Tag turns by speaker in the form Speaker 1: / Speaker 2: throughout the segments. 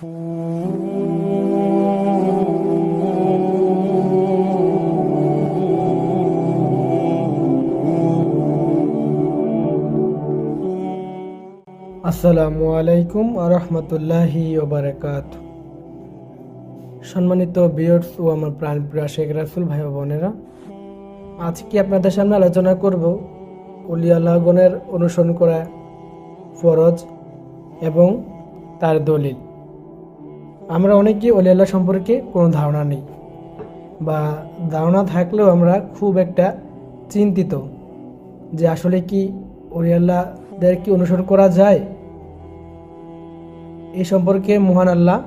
Speaker 1: আসসালামু আলাইকুম আরহামতুল্লাহি ওবারাকাত সম্মানিত বিয়র্স ও আমার প্রাণপ্রিয় শেখ রাসুল ভাই বোনেরা, আজকে আপনাদের সামনে আলোচনা করব অলি আল্লাহগণের অনুসরণ করা ফরজ এবং তার দলিল। আমরা অনেকে অলি আল্লাহ সম্পর্কে কোনো ধারণা নেই বা ধারণা থাকলেও আমরা খুব একটা চিন্তিত যে আসলে কি অলি আল্লাহদের কি অনুসরণ করা যায়। এ সম্পর্কে মহান আল্লাহ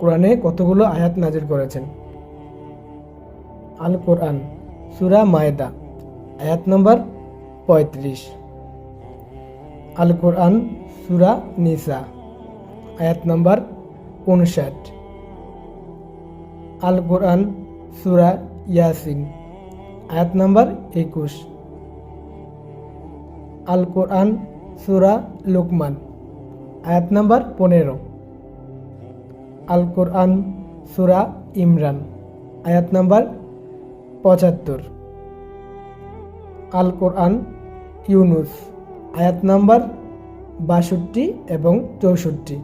Speaker 1: কোরআনে কতগুলো আয়াত নাজির করেছেন। আল কোরআন সুরা মায়দা, আয়াত নম্বর পঁয়ত্রিশ। আল কোরআন সুরা নিসা, আয়াত নম্বর উনষাট আল কোরআন, সুরা ইয়াসিন, আয়াত নম্বর একুশ। আল কোরআন, সুরা লুকমান, আয়াত নাম্বার পনেরো। আল কোরআন, সুরা ইমরান, আয়াত নাম্বার পঁচাত্তর। আল কোরআন, ইউনুস, আয়াত নাম্বার বাষট্টি এবং চৌষট্টি।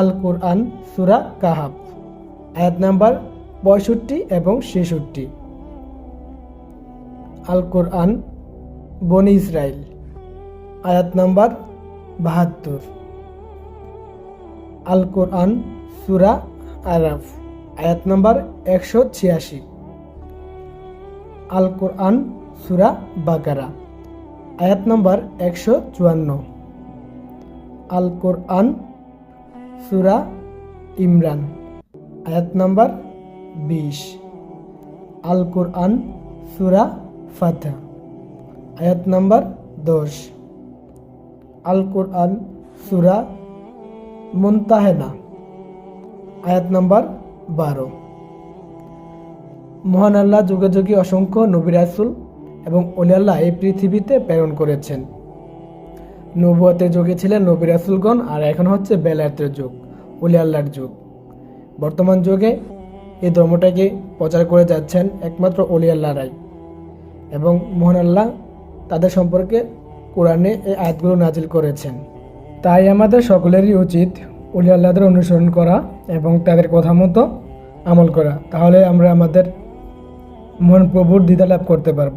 Speaker 1: আল কোরআন সুরা কাহাব আয়াত নাম্বার পঁয়ষট্টি এবং ছেষট্টি। আল কোরআন বনি ইসরায়েল আয়াত নাম্বার বাহাত্তর। আল কোরআন সুরা আরাফ, আয়াত নাম্বার একশো ছিয়াশি। আল কোরআন সুরা বাকারা, আয়াত নাম্বার একশো চুয়ান্ন। আল কোরআন সুরা ইমরান, আয়াত নাম্বার বিশ। আল কোরআন সুরা ফাতা আয়াত নাম্বার দশ। আল কোরআন সুরা মুনতাহেনা, আয়াত নাম্বার বারো। মহান আল্লাহ যুগে যুগে অসংখ্য নবিরাসুল এবং অলি আল্লাহ এই পৃথিবীতে প্রেরণ করেছেন। নবুয়তের যুগে ছিলেন নবী রাসুলগণ আর এখন হচ্ছে বেলায়েতের যুগ অলি আল্লাহর যুগ। বর্তমান যুগে এই ধর্মটাকে প্রচার করে যাচ্ছেন একমাত্র অলি আল্লাহরাই এবং মোহন আল্লাহ তাদের সম্পর্কে কোরআনে এই আয়াতগুলো নাজিল করেছেন। তাই আমাদের সকলেরই উচিত অলি আল্লাহদের অনুসরণ করা এবং তাদের কথা মতো আমল করা। তাহলে আমরা আমাদের মহান প্রভুর দিদা লাভ করতে পারব।